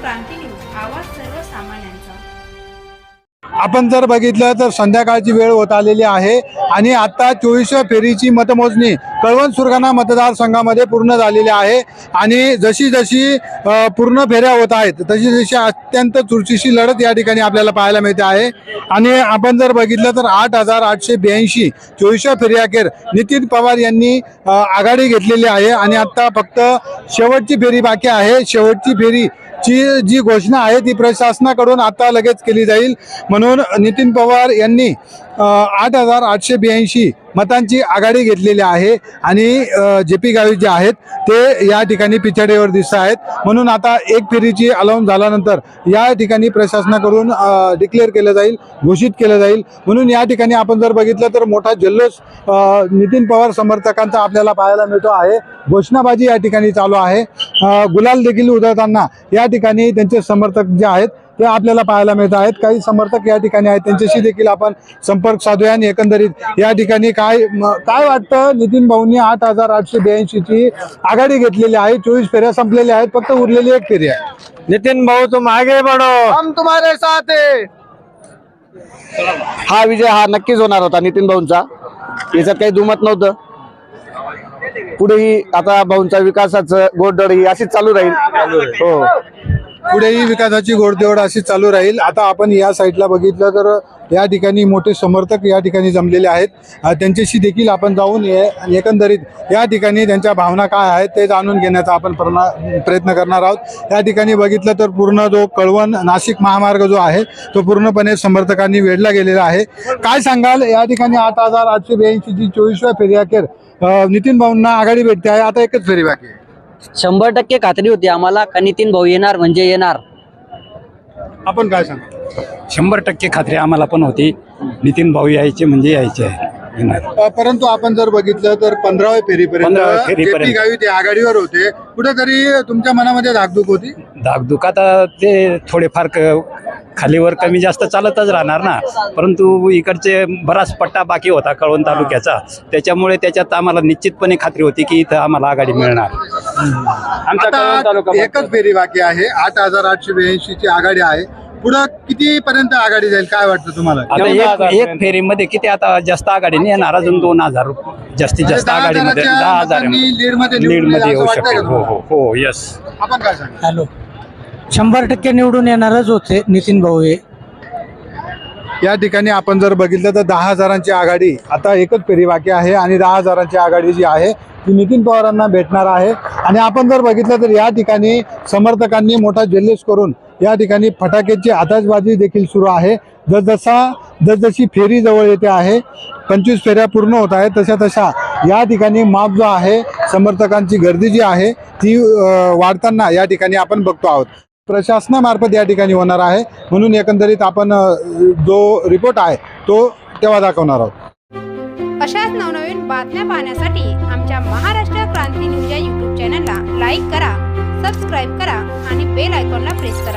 क्रांती news आवाज सर्वसामान्यांचा. आपण जर बघितलं तर संध्याकाळची वेळ होत आलेली आहे आणि आता चोवीसव्या फेरीची मतमोजणी कळवण सुरगाणा मतदारसंघामध्ये पूर्ण झालेली आहे. आणि जशी जशी पूर्ण फेऱ्या होत आहेत तशी जशी अत्यंत चुरशीशी लढत या ठिकाणी आपल्याला पाहायला मिळते आहे. आणि आपण जर बघितलं तर आठ हजार आठशे ब्याऐंशी चोवीसव्या फेरीअखेर नितीन पवार यांनी आघाडी घेतलेली आहे. आणि आत्ता फक्त शेवटची फेरी बाकी आहे. शेवटची फेरी ची जी घोषणा आहे ती प्रशासनाकडून आता लगेच केली जाईल. म्हणून नितीन पवार यांनी आठ हजार आठशे ब्याऐंशी मतांची आघाडी घेतलेली आहे आणि जे पी गावी जे आहेत ते या ठिकाणी पिछाडीवर दिसत आहेत. म्हणून आता एक फेरीची अलाउन झाल्यानंतर या ठिकाणी प्रशासनाकडून डिक्लेअर केलं जाईल घोषित केलं जाईल. म्हणून या ठिकाणी आपण जर बघितलं तर मोठा जल्लोष नितीन पवार समर्थकांचा आपल्याला पाहायला मिळतो आहे. घोषणाबाजी या ठिकाणी चालू आहे. गुलाल देखील उधळताना या ठिकाणी त्यांचे समर्थक जे आहेत ते आपल्याला पाहायला मिळत आहेत. काही समर्थक या ठिकाणी आहेत. त्यांच्याशी देखील आपण संपर्क साधूया आणि एकंदरीत या ठिकाणी काय काय वाटतं? नितीन भाऊंनी आठ हजार आठशे ब्याऐंशीची आघाडी घेतलेली आहे. चोवीस फेऱ्या संपलेल्या आहेत. फक्त उरलेली एक फेरी आहे. नितिन भाऊ तुम आगे बढ़ो हम तुम्हारे साथ है. हा विजय हा नक्कीच होणार होता नितीन भाऊंचा. याच्यात काही दुमत नव्हतं. पुढेही आता भाऊंचा विकासाचं गोडदड ही अशीच चालू राहील. हो. पुढेही विकासाची घोडदौड अशी चालू राहील. आता आपण या साईडला बघितलं तर या ठिकाणी मोठे समर्थक या ठिकाणी जमलेले आहेत. त्यांच्याशी देखील आपण जाऊन ये- एकंदरीत या ठिकाणी त्यांच्या भावना काय आहेत ते जाणून घेण्याचा आपण प्रणा- प्रयत्न करणार आहोत. या ठिकाणी बघितलं तर पूर्ण जो कळवण नाशिक महामार्ग जो आहे तो पूर्णपणे समर्थकांनी वेढला गेलेला आहे. काय सांगाल? या ठिकाणी आठ हजार आठशे ब्याऐंशीची चोवीसव्या फेरी अखेर नितीन भाऊंना आघाडी भेटते आहे. आता एकच फेरी बाकी आहे. शंभर टक्के खात्री होती आम्हाला. का नितीन भाऊ येणार म्हणजे येणार. आपण काय सांगा? शंभर टक्के खात्री आम्हाला पण होती. नितीन भाऊ यायचे म्हणजे यायचे आहे. येणार. अ, परंतु आपण जर बघितलं तर पंधराव्या फेरीपर्यंत पंधराव्या फेरीपर्यंत. गावी ते आघाडीवर होते. कुठेतरी तुमच्या मनामध्ये धाकधूक होती? धाकधुकात ते थोडेफार क- खालीवर कमी जास्त चालतच राहणार ना. परंतु इकडचे बराच पट्टा बाकी होता कळवण तालुक्याचा. त्याच्यामुळे त्याच्यात आम्हाला निश्चितपणे खात्री होती की इथं आम्हाला आघाडी मिळणार. आमचा कळवण आता तालुका एकच फेरी बाकी आहे. आठ हजार आठशे ब्याऐंशी ची आघाडी आहे. पुढं किती पर्यंत आघाडी जाईल काय वाटतं तुम्हाला? आता एक एक फेरीमध्ये किती आता जास्त आघाडी नाही येणार अजून दोन हजार जास्तीत जास्त म्हणजे दहा आघाडीमध्ये दहा हजार लीडमध्ये येऊ शकते. हो? हो हो यस आपण काय सांगा? हॅलो. शंभर टक्के निवडून येणारच होते नितीन भाऊ हे. या ठिकाणी आपण जर बघितलं तर दहा हजारांची आघाडी आता एकच फेरी बाकी आहे आणि दहा हजारांची आघाडी जी आहे ती नितीन पवारांना भेटणार आहे. आणि आपण जर बघितलं तर या ठिकाणी समर्थकांनी मोठा जल्लोष करून या ठिकाणी फटाक्याची आताशबाजी देखील सुरू आहे. जसजसा जसजशी फेरी जवळ येते आहे पंचवीस फेऱ्या पूर्ण होत आहेत तशा तशा या ठिकाणी माप जो आहे समर्थकांची गर्दी जी आहे ती वाढताना या ठिकाणी आपण बघतो आहोत. प्रशासनामार्फत या ठिकाणी होणार आहे. म्हणून एकंदरीत आपण जो रिपोर्ट आहे तो तेव्हा दाखवणार आहोत. अशाच नवनवीन बातम्या पाहण्यासाठी आमच्या महाराष्ट्र क्रांती न्यूज या यूट्यूब चॅनलला लाईक करा सबस्क्राईब करा आणि बेल आयकॉनला प्रेस करा.